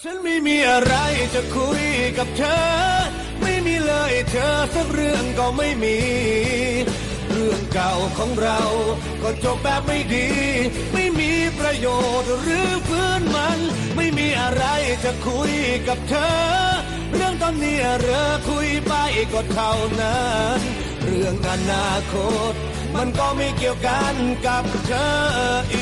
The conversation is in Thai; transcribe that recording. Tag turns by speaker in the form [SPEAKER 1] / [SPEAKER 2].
[SPEAKER 1] ฉันไม่มีอะไรจะคุยกับเธอ ไม่มีเลยเธอสักเรื่องก็ไม่มี เรื่องเก่าของเราก็จบแบบไม่ดี ไม่มีประโยชน์หรือฟื้นมัน ไม่มีอะไรจะคุยกับเธอ เรื่องตอนนี้เรอคุยไปก็เท่านั้น เรื่องอนาคต มันก็ไม่เกี่ยวกันกับเธออี